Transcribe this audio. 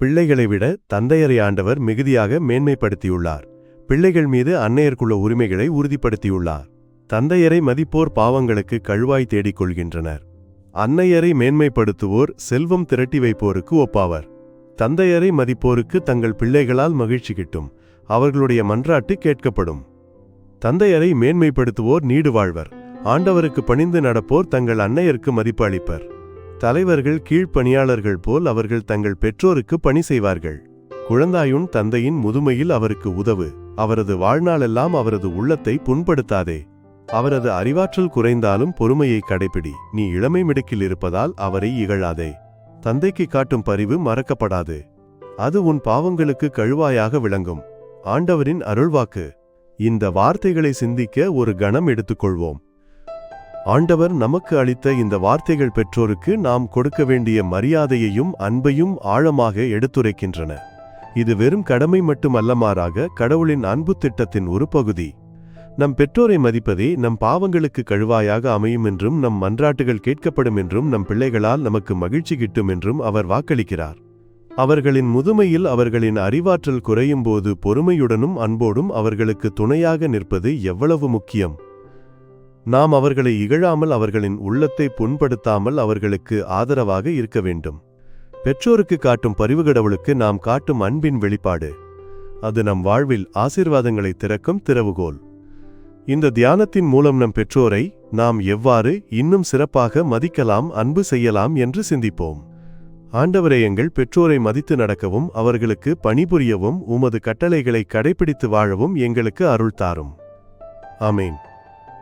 பிள்ளைகளை விட தந்தையரை ஆண்டவர் மிகுதியாக மேன்மைப்படுத்தியுள்ளார். பிள்ளைகள் மீது அன்னையர்க்குள்ள உரிமைகளை உறுதிப்படுத்தியுள்ளார். தந்தையரை மதிப்போர் பாவங்களுக்கு கழுவாய் தேடிக் கொள்கின்றனர் அன்னையரை மேன்மைப்படுத்துவோர் செல்வம் திரட்டி வைப்போருக்கு ஒப்பாவர். தந்தையரை மதிப்போருக்கு தங்கள் பிள்ளைகளால் மகிழ்ச்சி கிட்டும். அவர்களுடைய மன்றாட்டு கேட்கப்படும். தந்தையரை மேன்மைப்படுத்துவோர் நீடு வாழ்வர். ஆண்டவருக்கு பணிந்து நடப்போர் தங்கள் அன்னையருக்கு மதிப்பு அளிப்பர். தலைவர்கள் கீழ்ப்பணியாளர்கள் போல் அவர்கள் தங்கள் பெற்றோருக்கு பணி செய்வார்கள். குழந்தாயுன் தந்தையின் முதுமையில் அவருக்கு உதவு. அவரது வாழ்நாளெல்லாம் அவரது உள்ளத்தை புண்படுத்தாதே. அவரது அறிவாற்றல் குறைந்தாலும் பொறுமையை கடைபிடி. நீ இளமை மிடுக்கில் இருப்பதால் அவரை இகழாதே. தந்தைக்கு காட்டும் பரிவு மறக்கப்படாது. அது உன் பாவங்களுக்கு கழுவாயாக விளங்கும். ஆண்டவரின் அருள்வாக்கு. இந்த வார்த்தைகளை சிந்திக்க ஒரு கணம் எடுத்துக்கொள்வோம். ஆண்டவர் நமக்கு அளித்த இந்த வார்த்தைகள் பெற்றோருக்கு நாம் கொடுக்க வேண்டிய மரியாதையையும் அன்பையும் ஆழமாக எடுத்துரைக்கின்றன. இது வெறும் கடமை மட்டுமல்ல மாறாக கடவுளின் அன்பு திட்டத்தின் ஒரு பகுதி. நம் பெற்றோரை மதிப்பதே நம் பாவங்களுக்கு கழுவாயாக அமையும் என்றும் நம் மன்றாட்டுகள் கேட்கப்படும் என்றும் நம் பிள்ளைகளால் நமக்கு மகிழ்ச்சி கிட்டும் என்றும் அவர் வாக்களிக்கிறார். அவர்களின் முதுமையில் அவர்களின் அறிவாற்றல் குறையும் போது பொறுமையுடனும் அன்போடும் அவர்களுக்கு துணையாக நிற்பது எவ்வளவு முக்கியம். நாம் அவர்களை இகழாமல் அவர்களின் உள்ளத்தை புண்படுத்தாமல் அவர்களுக்கு ஆதரவாக இருக்க வேண்டும். பெற்றோருக்கு காட்டும் பரிவுகடவுளுக்கு நாம் காட்டும் அன்பின் வெளிப்பாடு. அது நம் வாழ்வில் ஆசீர்வாதங்களை திறக்கும் திறவுகோல். இந்த தியானத்தின் மூலம் நம் பெற்றோரை நாம் எவ்வாறு இன்னும் சிறப்பாக மதிக்கலாம் அன்பு செய்யலாம் என்று சிந்திப்போம். ஆண்டவரை எங்கள் பெற்றோரை மதித்து நடக்கவும் அவர்களுக்கு பணிபுரியவும் உமது கட்டளைகளை கடைபிடித்து வாழவும் எங்களுக்கு அருள் தாரும். ஆமேன்.